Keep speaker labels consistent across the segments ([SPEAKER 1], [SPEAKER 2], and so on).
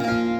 [SPEAKER 1] thank you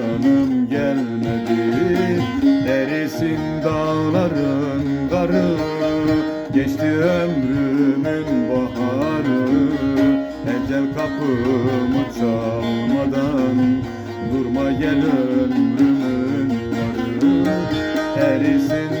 [SPEAKER 1] Ecel kapımı çalmadan Durma gel ömrümün varı. Erisin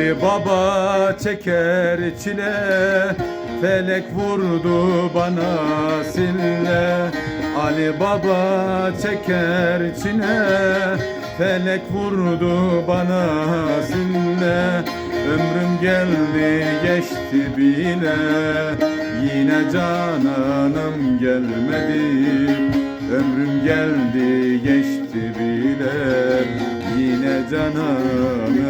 [SPEAKER 1] Ali Baba çeker çile Felek vurdu bana sille Ali Baba çeker çile Felek vurdu bana sille Ömrüm geldi geçti bile Yine cananım gelmedi. Ömrüm geldi geçti bile Yine cananım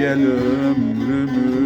[SPEAKER 1] gel ömrümün